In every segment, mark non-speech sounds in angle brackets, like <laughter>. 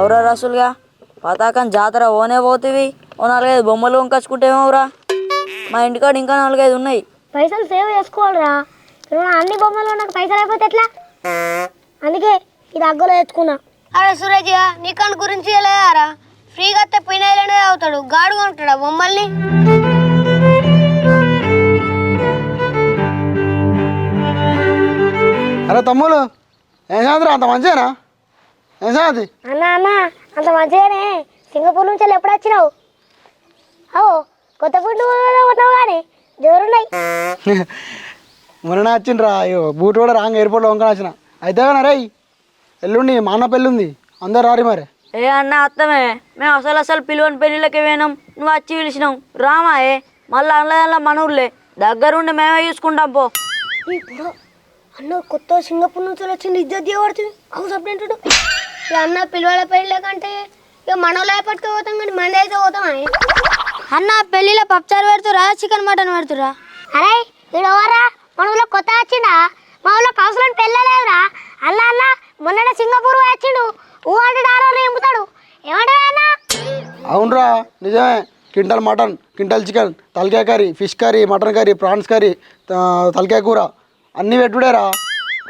అవురా రసులుగా పతాకం జాతర ఓనే పోతివి ఓ నాలుగైదు బొమ్మలు వంకచ్చుకుంటేమోరా మా ఇంటికాడ ఇంకా నాలుగైదు ఉన్నాయి. పైసలు సేవ్ చేసుకోవాలిరా. అన్ని బొమ్మలు నాకు పైసలు అయిపోతే ఎట్లా? అందుకే ఇది అగ్గలో తెచ్చుకున్నా అరే సూరజ్ నీకన్ గురించి లేదారా ఫ్రీగా వస్తే పినాయిలనే అవుతాడు. గాడు కొంటాడా బొమ్మల్ని? అరే తమ్ముడు ఏం సంగతి అంత మంచిదేనా సంగతి? అన్న అన్న అంత మంచిగానే సింగపూర్ నుంచి ఎప్పుడు వచ్చినావు? ఓ కొత్త ఫుడ్ ఉన్నావు కానీ జోరున్నాయి. <laughs> మొన్న వచ్చిండ్రా అయ్యో బూట్ కూడా రాంగ్ ఎయిర్పోర్ట్లో వంకన వచ్చిన. అయితే కానీ రే ఎల్లుండి మా అన్న పెళ్ళి ఉంది అందరు రారి మరి. ఏ అన్న అత్తమే మేము అసలు అసలు పిలువని పెళ్ళిళ్ళకి పోయినాం. నువ్వు వచ్చి పిలిచినావు. రామా ఏ మళ్ళీ అన్నదల్లా మన ఊర్లే. దగ్గరుండి మేమే చూసుకుంటాం పో. ఇప్పుడు అన్న కొత్త సింగపూర్ నుంచి వచ్చింది ఇద్దరు దిగబడుతుంది అవు సపరేట్ ఇక అన్న పిల్లల పెళ్ళి కంటే ఇక మనలో పట్టుకుపోతాం కానీ మంది అయితే పోతామా అన్న పెళ్ళిలో పప్పుచారు పెడుతురా చికెన్ మటన్ పెడుతురా? అరే వీడు ఎవరా? మన ఊళ్ళో కొత్త వచ్చిండా? మా ఊళ్ళో కౌన్సిలర్ పెళ్ళలేదురా అన్న అన్న మొన్న సింగపూర్ వచ్చిండు. ఊ అంటే డాలర్లు ఎంపుతాడు అన్న? అవునరా నిజమే. క్వింటల్ మటన్ క్వింటల్ చికెన్ తలకాయ curry fish curry mutton curry prawns curry తలకాయ కూర అన్నీ పెట్టుడేరా.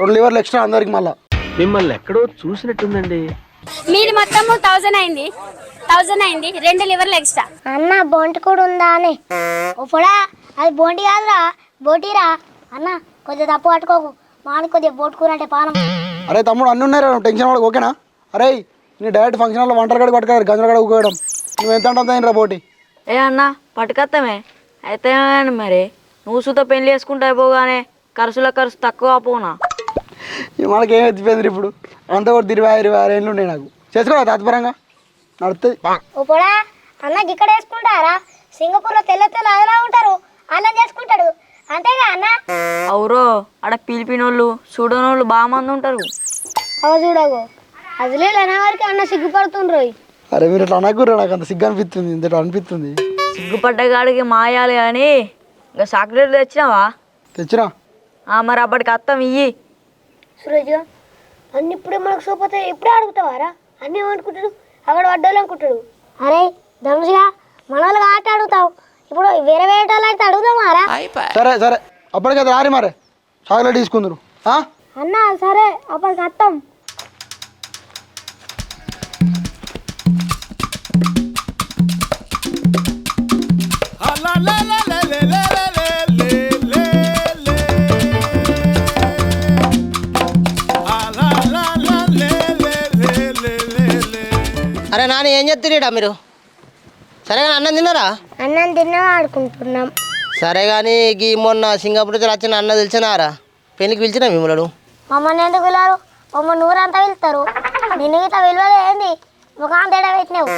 రెండు లివర్లు ఎక్స్ట్రా అందరికి మళ్ళా. మిమ్మల్ని ఎక్కడో చూసినట్టుందండి. మీది మొత్తము థౌజండ్ అయింది. థౌజండ్ అయింది. రెండు లివర్లు ఎక్స్ట్రా అన్న బొంటి కూడా ఉందా అని. ఓపడా అది బొంటి కాదురా. బోటీరా. అన్న కొద్దిగా తప్పు పట్టుకోకు. మాని కొద్దిగా బోటు కూర అంటే పానం. అరే తమ్ముడు అన్నీ ఉన్నారా టెన్షన్ వాడు ఓకేనా? అరే నీ డైరెక్ట్ ఫంక్షన్ హాల్లో వంటలు కూడా పట్టుకోరు గంజలు కూడా ఊకోవడం నువ్వు ఎంత అంటుంది రా పోటీ ఏ అన్న పట్టుకత్తమే. అయితే మరి. నువ్వు సుత పెళ్ళి చేసుకుంటే అయిపోగానే ఖర్చుల ఖర్చు తక్కువ పోనా? మనకి ఏం ఎత్తిపోయింది ఇప్పుడు? అంత కూడా ఇరవై ఇరవై ఆరు ఏళ్ళు ఉన్నాయి నాకు. చేసుకోరా తాత్పరంగా? నడుస్తుంది ఓపడా అన్నకి ఇక్కడ వేసుకుంటారా? సింగపూర్లో తెల్ల తెల్ల అదలా ఉంటారు. అన్నం చేసుకుంటాడు. అంతేగా అన్న? అవురో ఆడ పిలిపినోళ్ళు చూడనోళ్ళు బాగా మంది ఉంటారు. అవ చూడగో అదిలే వారికి అన్న సిగ్గుపడుతుండ్రు. అరే మీరు ఇట్లా అనకూడదు నాకు అంత సిగ్గు అనిపిస్తుంది ఇంత అనిపిస్తుంది. సిగ్గుపడ్డగాడికి మాయాలి కానీ ఇంకా చాక్లెట్లు తెచ్చినావా? తెచ్చినా? మరి అప్పటికి అత్తం ఇయ్యి. సూరజ్ అన్ని ఇప్పుడే మనకు సోపోతే ఇప్పుడే అడుగుతావారా? అన్ని ఏమనుకుంటాడు? అక్కడ పడ్డాలు అనుకుంటాడు. అరే ధనుషుగా మన వాళ్ళకి ఆట అడుగుతావు ఇప్పుడు వేరే వేరే వాళ్ళు అయితే అడుగుదామారా? సరే సరే. అప్పటికైతే రారి మరి. చాక్లెట్ తీసుకుందరు. అన్న సరే. అప్పటికి అత్తం. నాన్న ఏం చెప్తున్నా మీరు? సరే కానీ అన్నం తిన్నారా? అన్నం తిన్నాం ఆడుకుంటున్నాం. సరే కానీ గీ మొన్న సింగపూర్ నుంచి వచ్చిన అన్న తెలిసినారా పెళ్ళికి పిలిచిన మిమ్మల్ని మమ్మల్ని ఎందుకు పిలవరు? మమ్మల్ని ఊరంతా పిలుస్తారు. నిన్ను ఇట్లా విలువలు ఏంది? ముఖం తేడా పెట్టినావు.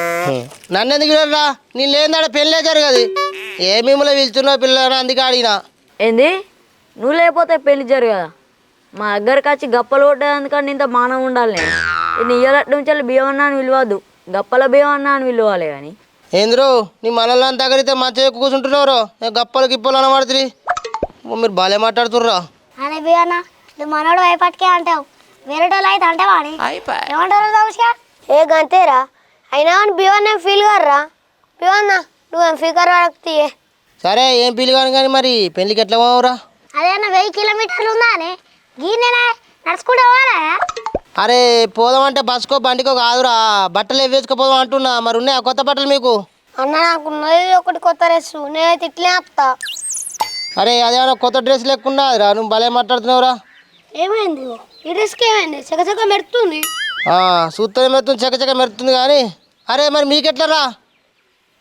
నన్ను ఎందుకు పిలవరా నేను లేదాడ పెళ్ళే జరగదు. ఏ మిమ్మల్ని పిలుచున్నావు పిల్లలు అందుకే అడిగినా. ఏంది? నువ్వు లేకపోతే పెళ్ళి జరగదా? మా దగ్గరకు వచ్చి గప్పలు కొట్టేందుకని ఇంత మానం ఉండాలి నేను. ఇయ్యాలట్టు నుంచి బియ్యం అన్నా అని పిలవద్దు. గప్పల అన్నా అని పిలవాలి కానీ. ఏంద్రు నీ మనల్ని తగిలితే మంచిగా ఎక్కువ కూర్చుంటున్నారు గప్పలు గిప్పలు అనబడుతుంది మీరు బాగా మాట్లాడుతుర్రా. అనే బియ్యన్న నువ్వు మనోడు వైపటికే అంటావు. వేరే వాళ్ళు అయితే అంటే వాడి ఏమంటారు ధనుషుగా ఏ గంతేరా. అయినా అని ఏం ఫీల్ కర్రా బివన్న నువ్వేం ఫీకర్ తీయే. సరే ఏం పిలిగాను కానీ మరి పెళ్ళికి ఎట్లా పోవురా అదేనా వెయ్యి కిలోమీటర్లు ఉందా అని. గీనెనా నడుచుకుంటూ పోవాలా? అరే పోదామంటే బస్కో బండికో కాదురా. బట్టలు వేసుకుపోదాం అంటున్నా. మరి ఉన్నాయా కొత్త బట్టలు మీకు? అన్న నాకు ఉన్నది ఒకటి కొత్త డ్రెస్. నేనైతే ఇట్లే ఆపుతా. అరే అదేమన్నా కొత్త డ్రెస్ లేకుండా రా నువ్వు భలే మాట్లాడుతున్నావురా. ఏమైంది? ఈ డ్రెస్కి ఏమైంది? చకచక మెరుతుంది. ఆ, సూత్తనే మెరుతుంది చకచక మెరుతుంది కానీ. అరే మరి మీకెట్లా రా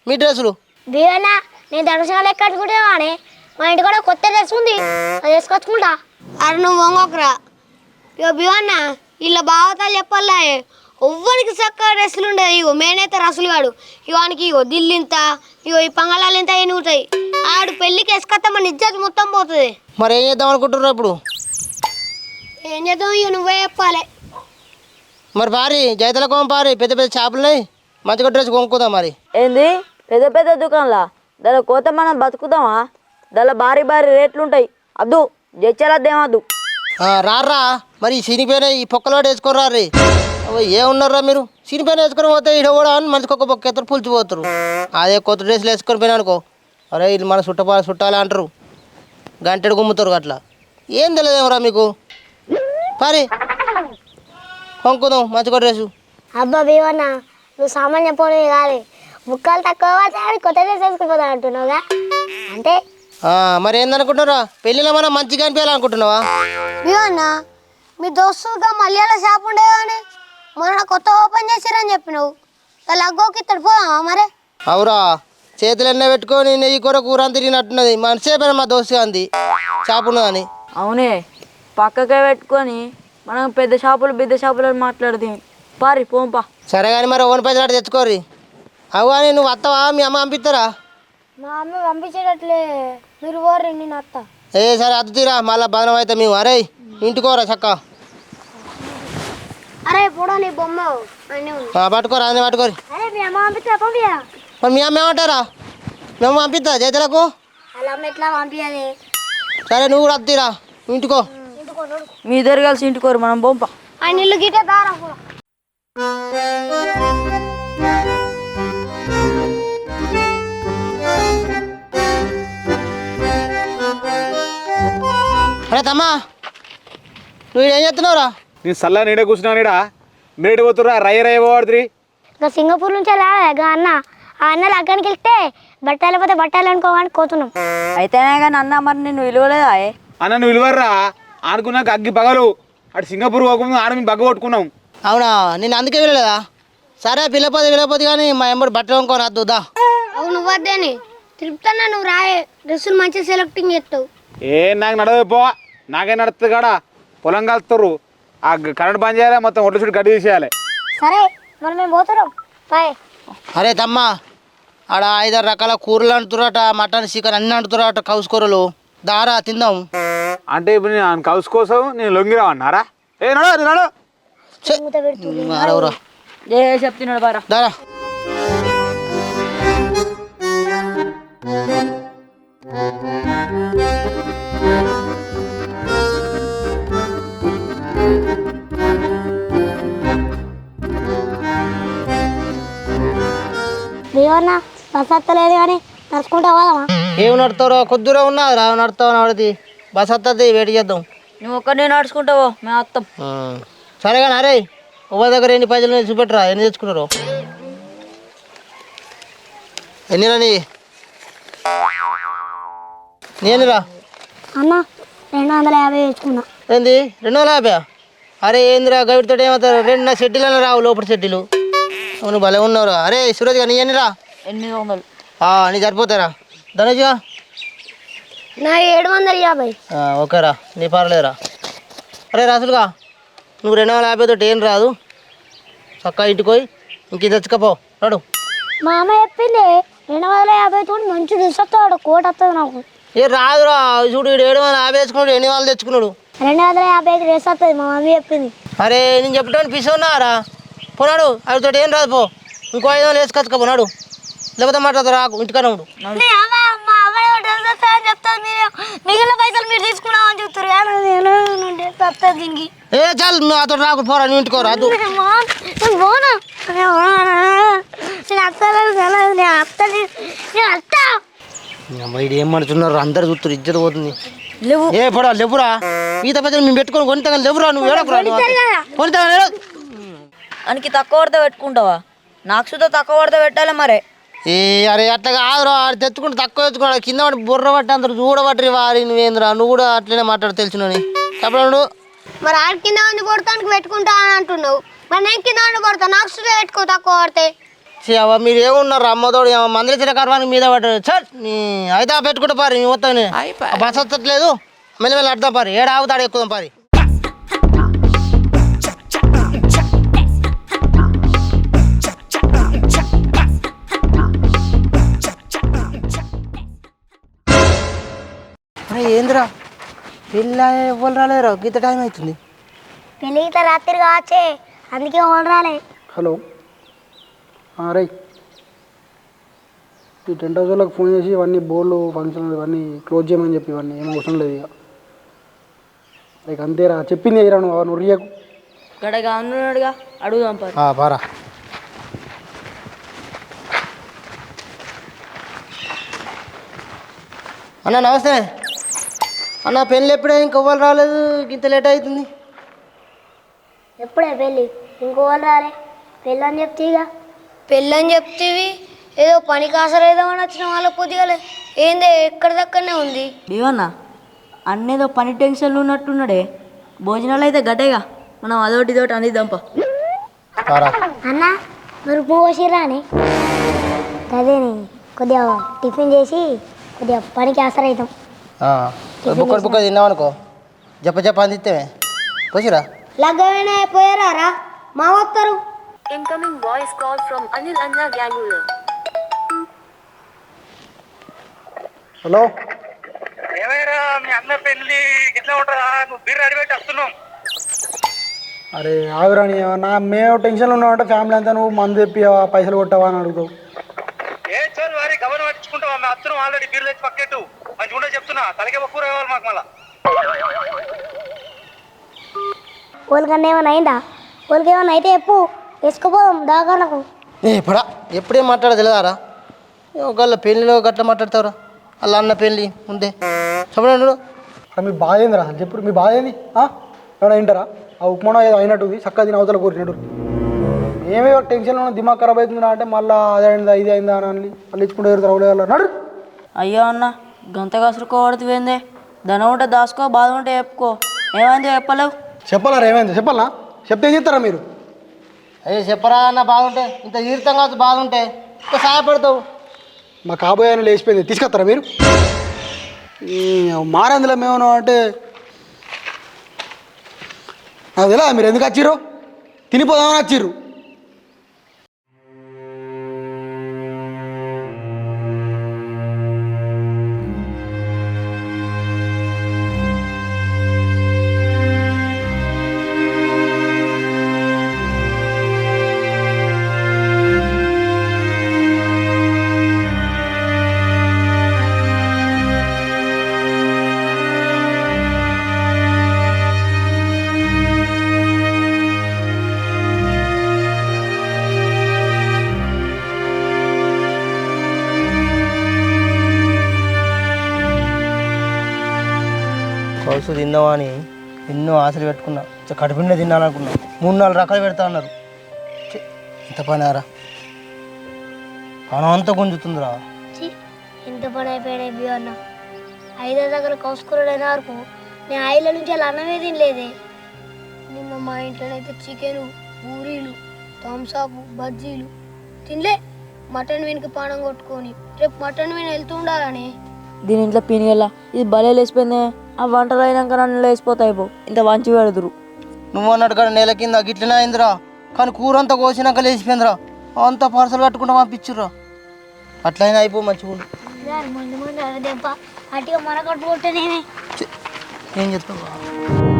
మీ డ్రెస్సులు? బియ్యన్న నేను లెక్క కట్టుకుంటే వాడే. మా ఇంటి కూడా కొత్త డ్రెస్ ఉంది. అది వేసుకొచ్చుకుంటా. అరే నువ్వు వంగోకరా బివన్న ఇలా బావతాలు చెప్పాలా. ఎవ్వరికి చక్కగా డ్రెస్సులు ఉండదు ఇగో మేనైతే రసులు వాడు. ఇవానికి ఇగో దిల్లింత ఇగో ఈ పంగళాలు ఇంత ఎనుగుతాయి ఆడు పెళ్ళికి వేసుకొస్తే మన ఇజ్జత్ మొత్తం పోతుంది. మరి ఏం చేద్దాం అనుకుంటున్నారు ఇప్పుడు? ఏం చేద్దాం ఇక నువ్వే చెప్పాలి. మరి పారి జైతల కోమ పారి పెద్ద పెద్ద చేపలున్నాయి మంచిగా డ్రెస్ కొనుక్కుందాం మరి. ఏంది? పెద్ద పెద్ద దుకాణంలా? దాని కోత మనం బతుకుతామా దానిలో భారీ భారీ రేట్లు ఉంటాయి. అద్దు జచ్చలద్దేమద్దు ఆ, రారా మరి ఈ సినిపోయిన ఈ పొక్కలో వేసుకోరా రే ఏమున్నారా మీరు? సినిపైన వేసుకొని పోతే ఇడ కూడా అని మనిషికి ఒక బొక్క ఎత్తరు పులిచిపోతారు అదే కొత్త డ్రెస్సులు వేసుకొని పోయినా అనుకో. అరే వీళ్ళు మన చుట్టపా చుట్టాలి అంటారు. గంటెడు గుమ్ముతారు అట్లా. ఏం తెలియదేమరా మీకు? పరి. కొనుక్కుందాం మంచిగా డ్రెస్సు. అబ్బా భీమన్న నువ్వు సామాన్య పోనీ కాదు. ముక్కలు తక్కువ కొత్త డ్రెస్ వేసుకుపోతా అంటున్నావుగా? అంటే మరి ఏందనుకుంటున్నారా? పెళ్ళిలో మనం మంచిగా అనిపించాలనుకుంటున్నావా? అన్న మీ దోస్తుగా మలయాళ షాప్ ఉండే కానీ మొన్న కొత్త ఓపెన్ చేశారని చెప్పినావు. లగ్గోకి ఇత్తడు పోదామా మరి? అవురా చేతులు ఎన్న పెట్టుకొని నెయ్యి కూర కూర అని తిరిగినట్టున్నది. మనసే పైన మా దోస్తు అంది షాప్ ఉన్నదని. అవునే పక్కకే పెట్టుకొని మనం పెద్ద షాపులు పెద్ద షాపులు అని మాట్లాడుతాం పారి పోంపా. సరే కానీ మరి ఓన్ పైసలు తెచ్చుకోరి అవు కానీ నువ్వు వస్తావా మీ అమ్మ పంపిస్తారా మా అమ్మ పంపించేటట్లే. మీరు నేను అత్త. ఏ సరే అద్దు తీరా. మళ్ళీ బదనం అయితే మేము. అరే ఇంటికోరా చక్క. అరే పొడో నీ బొమ్మ. అన్నీ ఉంది. ఆ, పట్టుకోరా అన్నీ పట్టుకోరి. అరే మీ అమ్మ పంపిస్తా పంపియా మరి మీ అమ్మ ఏమంటారా? మేము పంపిస్తా అలా అమ్మ ఎట్లా పంపించాలి సరే నువ్వు కూడా అద్దురా ఇంటికో. మీ ఇద్దరు కలిసి ఇంటికోరు మనం పోంపా. ఆ నీళ్ళు గిట్టే దారా అరే తమ్మా నువ్వు ఏం చేస్తున్నావురా? నేను సల్లా నీడే కూర్చున్నా నీడా? మీరేటి పోతురా రయ్య రయ్య పోవాడుతుంది ఇంకా సింగపూర్ నుంచి రాలేగా అన్న. ఆ అన్న లగ్గానికి వెళ్తే బట్టలు పోతే బట్టలు అనుకోవాలని కోతున్నాం. అయితేనే కానీ అన్న మరి నిన్ను విలువలేదా ఏ? అన్న నువ్వు విలువర్రా? ఆడుకున్నాక అగ్గి పగలు. అటు సింగపూర్ పోకుండా ఆడ మేము బగ్గ కొట్టుకున్నాం. అవునా? నేను అందుకే వెళ్ళలేదా సరే పిల్లపోతే పిల్లపోతే కానీ మా ఎంబడి బట్టలు కొనుక్కొని వద్దుదా అవును వద్దని తిరుపుతున్నా నువ్వు రాయే. డ్రెస్సులు మంచిగా సెలెక్టింగ్ చేస్తావు. ఏ నాకు నడవదు పో. నాకే నడుస్తుంది కాడ? పొలం కలుస్తారు ఆ కరెంట్ బంద్ చేయాలి మొత్తం ఒడ్లు చుట్టూ గడ్డి తీసేయాలి. సరే మరి మేము పోతున్నాం. బాయ్. అరే తమ్మా ఆడ ఐదారు రకాల కూరలు అంటురట మటన్ చికెన్ అన్ని అంటురట కౌసు కూరలు. దారా తిందాం. అంటే ఇప్పుడు నేను కౌసు కోసం నేను లొంగిరా అన్నారా? ఏ నడు నడు. ఏ చెప్తున్నాడు బారా దారా. బస్ వస్తలేదు కానీ నడుచుకుంటా పోదామా? ఏమి నడుతారో కొద్దిగా ఉన్నది రా నడుతావు నడిది బస్ వస్తుంది వెయిట్ చేద్దాం. నువ్వు ఒక్కడే నడుచుకుంటావో మేము అత్తం ఆ. సరే కానీ అరే ఉవ్వ దగ్గర ఎన్ని పైసలు చూపెట్టరా? ఎన్ని తెచ్చుకున్నారు? ఎన్ని రాని నేనురా అన్న రెండు వందల యాభై వేసుకున్నా ఏంది? రెండు వందల యాభై అరే ఏందిరా? గవిడితో ఏమవుతారు? రెండు నా షెడ్యూలు రావు లోపల షెడ్యూలు. అవును భలే ఉన్నావురా. అరే సురేష్గా నీ ఎన్నిరా ఎనిమిది వందలు. నీ సరిపోతారా ధనుజ్గా నా ఏడు వందల యాభై. ఆ, ఓకేరా. నీ పర్లేదురా అరే రాసులుగా నువ్వు రెండు వందల యాభై తోటి ఏం రాదు. చక్కగా ఇంటికి పోయి ఇంక ఇది తెచ్చుకపో. రాడు. మా అమ్మ చెప్పింది రెండు వందల యాభై తోటి మంచి డ్రెస్ వస్తాడు కోట్ వస్తుంది నాకు. ఏ రాదురా. చూడు ఈడు ఏడు వందల యాభై తెచ్చుకున్నాడు ఎన్ని వాళ్ళు తెచ్చుకున్నాడు. రెండు వందల యాభై డ్రెస్ వస్తుంది మా మమ్మీ చెప్పింది. అరే నేను చెప్పడానికి పిసి ఉన్నారా పోనాడు అవితోటి ఏం రాదు పో. ఇంకో ఐదు వందలు వేసుకొచ్చుకో పోనాడు లేకపోతే మాట్లాడతా రాకు ఇంటికనే ఉండు మిగిలిన పైసలు మీరు తీసుకున్నామని చెప్తారు. దీనికి ఏ చాలు నువ్వు అతడు రాకు పోరా నువ్వు ఇంటికో రాదు ఇది ఏం అందరు చూస్తారు ఇజ్జత పోతుంది. లేవు. ఏ పడా లేవురా. ఈత పెద్దలు మేము పెట్టుకొని కొనితే లేవురా నువ్వు ఏడకురా కొనితే దానికి తక్కువ పడితే పెట్టుకుంటావా? నాకు సుధా తక్కువ పడితే పెట్టాలి మరే? ఏ అరే అట్లా కాదురా ఆడు తెచ్చుకుంటే తక్కువ తెచ్చుకున్నాడు. కింద పడి బుర్ర పట్టి అందరు చూడబట్టి వారి నువ్వేంద్రా? నువ్వు కూడా అట్లనే మాట్లాడు తెలుసునని. చెప్పడు మరి ఆడ కింద వండి కొడతానికి పెట్టుకుంటా అని అంటున్నావు. మరి నేను కింద వండి కొడతా నాకు సుదే పెట్టుకో తక్కువ పడితే. అవ్వ మీరు ఏమున్నారు అమ్మతోడు మందరి చిన్న కర్వానికి మీద పడ్డాడు. చట్ నీ అయితే పెట్టుకుంటే పారి నీ మొత్తం బస్ వస్తట్లేదు. మెల్లమెల్ల అడ్దాం పారి. ఏడు ఆగుతాడు ఎక్కుదాం పారి. ఏంద్రా? పిల్ల ఎవరు రాలేరు గీత టైం అవుతుంది. పెళ్ళికి రాత్రి కావచ్చే. అందుకే ఓన్ రాలే. హలో. రే ఈ టెంట్ హౌస్ వాళ్ళకి ఫోన్ చేసి ఇవన్నీ బోర్లు ఫంక్షన్ ఇవన్నీ క్లోజ్ చేయమని చెప్పి ఇవన్నీ. ఏం అవసరం లేదు ఇక. లైక్ అంతేరా. చెప్పింది ఎయిరా నువ్వు. నువ్వు రియకు గడగా అన్నాడుగా అడుగుదాం పారా. అన్న నమస్తే. అన్న పెళ్ళి ఎప్పుడే? ఇంకొవ్వరు రాలేదు. ఇంత లేట్ అవుతుంది. ఎప్పుడే పెళ్ళి? ఇంకో వాళ్ళు రాలే. పెళ్ళి అని చెప్తే ఇక. పెళ్ళని చెప్తేవి ఏదో పని కాసరేదామని వచ్చిన వాళ్ళ పొద్దుగాలే ఏందే? ఎక్కడ దక్కడనే ఉంది? భీమన్న అన్నేదో పని టెన్షన్లు ఉన్నట్టున్నాడే. భోజనాలు అయితే గట్టేగా. మనం అదొకటి ఇదొకటి అందిద్దాంపా. పారా అన్న మీరు వచ్చిర్రా అని అదేని కొద్దిగా టిఫిన్ చేసి కొద్దిగా పనికి ఆసరైతాం. బుక్కడు బుక్క తిన్నామనుకో జప్ప జప్ప అందిస్తే పోసిరా. లగ్గమైనా పోయారా మా వస్తారు హలో. ఏమైనా మీ అన్న పెళ్ళి ఇట్లా ఉంటుందా? నువ్వు బీర్ అడిపెట్టి వస్తున్నావు. అరే ఆగురాని నా మేము టెన్షన్లో ఉన్నామంటే ఫ్యామిలీ అంతా నువ్వు మందు తెప్పివా పైసలు కొట్టావా అని అడుగుతావు. ఏ చోరు వారి గమనం పట్టించుకుంటావా? మేము వస్తున్నాం ఆల్రెడీ బీర్ తెచ్చి పక్కెట్టు. మంచిగా ఉండే చెప్తున్నా. తలకే కూర ఇవ్వాలి మాకు మళ్ళా. వాళ్ళకన్నా ఏమైనా అయిందా? వాళ్ళకి ఏమైనా అయితే చెప్పు. వేసుకోపోదాం దాకానకు ఏ పడా. ఎప్పుడేం మాట్లాడ తెలియదారా ఒకళ్ళ పెళ్ళిలో గట్ల మాట్లాడతావురా. అలా అన్న పెళ్ళి ముందే. చెప్పండి మీ బాధ ఏందిరా? అసలు చెప్పుడు మీ బాధ ఏంది? ఆ? ఏమైనా వింటారా? ఆ ఉప్మానో ఏదో అయినట్టుంది. చక్కగా తిని అవతల కోరినట్టు ఏమేమో టెన్షన్లో ఉన్న దిమాగ్ ఖరాబ్ అవుతుందా అంటే మళ్ళీ అది అయిందా ఇది అయిందా అని అని మళ్ళీ ఇచ్చుకుంటే ఎవరు? నడు. అయ్యో అన్న గంత కసురుకోవడుతువేందే ధనం ఉంటే దాసుకో బాధ ఉంటే చెప్పుకో. ఏమైంది చెప్పలేవు? చెప్పాలా ఏమైంది చెప్పాలా? చెప్తే ఏం చెప్తారా మీరు? అయ్యో చెప్పరా అన్న బాగుంటే ఇంత తీర్థం కాదు బాగుంటే ఇంకా సహాయపడతావు. మా కాబోయే ఆయన లేచిపోయింది తీసుకొస్తారా మీరు? ఈ మారేందులో మేము అంటే నాకు తెలియదా మీరు ఎందుకు వచ్చిర్రు? తినిపోదామని వచ్చిర్రు. కౌసు తిన్నావా అని ఎన్నో ఆశలు పెట్టుకున్నా. చ- కడుపునే తినాలనుకున్నా. మూడు నాలుగు రకాలు పెడతా అన్నారు. ఛీ, ఇంత పనారా పనం అంతా గుంజుతుందిరా. ఛీ, ఎంత పని అయిపోయినాయి బియ్యం అన్న. ఐదో దగ్గర కౌసుకూరడైన వరకు నేను ఐదుల నుంచి అలా అన్నమే తినలేదే. నిన్న మా ఇంట్లోనైతే చికెను పూరీలు థమ్సాపు బజ్జీలు. తినలే మటన్ వెనుక పానం కొట్టుకొని. రేపు మటన్ విని వెళ్తూ ఉండాలని. దీని ఇంట్లో పీనిగల్లా ఇది భలే లేచిపోయిందే. ఆ వంటలు అయినాక నన్ను లేచిపోతాయి పో. ఇంత వంచి పెడదురు. నువ్వు అన్నట్టు కాడ నెల కింద గిట్లనే అయిందిరా. కానీ కూర అంతా కోసినాక లేచిపోయిందిరా. అంతా పార్సల్ కట్టుకుంటా పంపించుర్రా. అట్లయినా అయిపో మంచిగా ఏం చెప్తావు